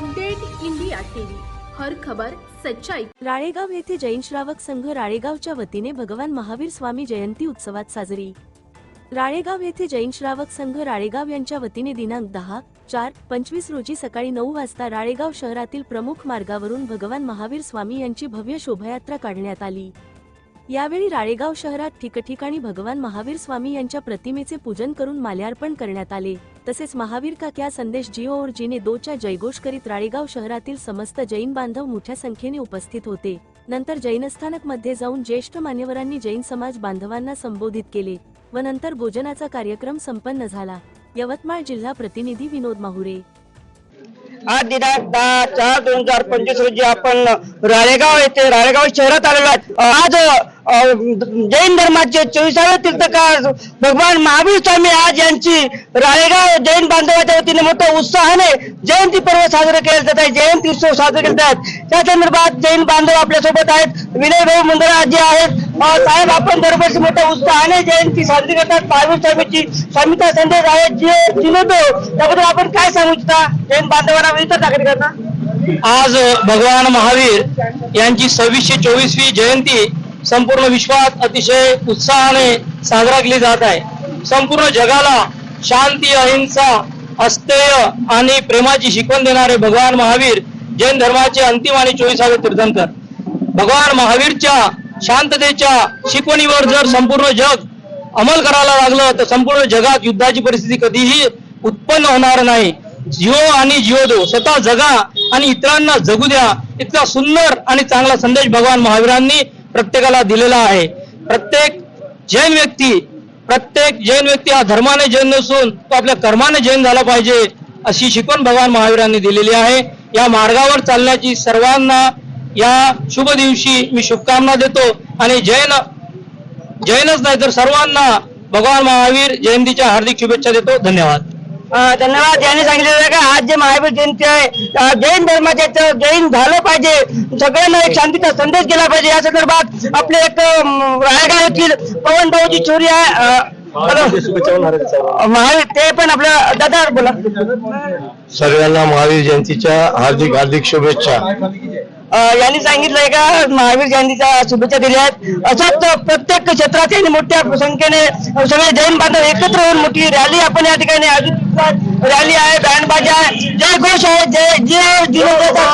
Update India TV. हर खबर सच्चाई. राळेगाव येथे जैन श्रावक संघ राळेगावच्या वतीने भगवान महावीर स्वामी जयंती उत्सवात साजरी. राळेगाव येथे जैन श्रावक संघ राळेगाव यांच्या वतीने दिनांक दहा चार पंचवीस रोजी सकाळी नऊ वाजता राळेगाव शहरातील प्रमुख मार्गावरून भगवान महावीर स्वामी यांची भव्य शोभायात्रा काढण्यात आली. यावेळी राळेगाव शहरात ठिकठिकाणी भगवान महावीर स्वामी यांच्या प्रतिमेचे पूजन करून माल्यार्पण करण्यात आले. तसेच महावीर का क्या संदेश जिओ और जिने दोच्या जयघोष करीत राळेगाव शहरातील समस्त जैन बांधव मोठ्या संख्येने उपस्थित होते. नंतर जैनस्थानकमध्ये जाऊन ज्येष्ठ मान्यवरांनी जैन समाज बांधवांना संबोधित केले व नंतर भोजनाचा कार्यक्रम संपन्न झाला. यवतमाळ जिल्हा प्रतिनिधी विनोद माहुरे. आज दिनांक दहा चार दोन हजार पंचवीस रोजी आपण राळेगाव येथे राळेगाव शहरात आलेलो आहे आज जैन धर्माचे चोवीसाव्या तीर्थकार भगवान महावीर स्वामी आज यांची राळेगाव जैन बांधवाच्या वतीने मोठ्या उत्साहाने जयंती पर्व साजरे केले जात आहे. जयंती उत्सव साजरे केले जात त्या संदर्भात जैन बांधव आपल्यासोबत आहेत. विनय भाऊ मुंदरा जे आहेत साहेब आपण दरवर्षी मोठ्या उत्साहाने जयंती साजरी करतात. महावीर स्वामीची स्वामीचा संदेश आहे. जे जिनतो त्याबद्दल आपण काय सांगू इच्छिता? जैन बांधवांना व इतर नागरिकांना आज भगवान महावीर यांची सव्वीसशे चोवीसवी जयंती संपूर्ण विश्वात अतिशय उत्साहाने साजरा केली जात आहे. संपूर्ण जगाला शांती अहिंसा अस्तेय आणि प्रेमाची शिकवण देणारे भगवान महावीर जैन धर्माचे अंतिम आणि चोवीसावे तीर्थंकर. भगवान महावीरच्या शांततेच्या शिकवणीवर जर संपूर्ण जग अंमल करायला लागलं तर संपूर्ण जगात युद्धाची परिस्थिती कधीही उत्पन्न होणार नाही. जिओ आणि जिओ दो स्वतः जगा आणि इतरांना जगू द्या इतका सुंदर आणि चांगला संदेश भगवान महावीरांनी प्रत्येकाला दिलेला आहे. प्रत्येक जैन व्यक्ती प्रत्येक जैन व्यक्ती हा धर्माने जैन नसून तो आपल्या कर्माने जैन झाला पाहिजे अशी शिकवण भगवान महावीरांनी दिलेली आहे. या मार्गावर चालण्याची सर्वांना या शुभ दिवशी मी शुभकामना देतो. आणि जैन जैनच नाही तर सर्वांना भगवान महावीर जयंतीच्या हार्दिक शुभेच्छा देतो. धन्यवाद. धन्यवाद. यांनी सांगितलेलं का? आज जे महावीर जयंती आहे जैन धर्माचे जैन झालं पाहिजे. सगळ्यांना एक शांतीचा संदेश गेला पाहिजे. या संदर्भात आपले एक रायगाव येथील पवन भाऊची चोरी आहे. महावीर ते पण आपल्या दादा बोला. सर्वांना महावीर जयंतीच्या हार्दिक हार्दिक शुभेच्छा. यांनी सांगितलंय का महावीर जयंतीच्या शुभेच्छा दिल्या आहेत अशाच प्रत्येक क्षेत्रात यांनी मोठ्या संख्येने सगळे जैन बांधव एकत्र होऊन मोठी रॅली आपण या ठिकाणी आयोजित रॅली आहे बँड बाजा आहे जय घोष आहे जय जय जिनेचा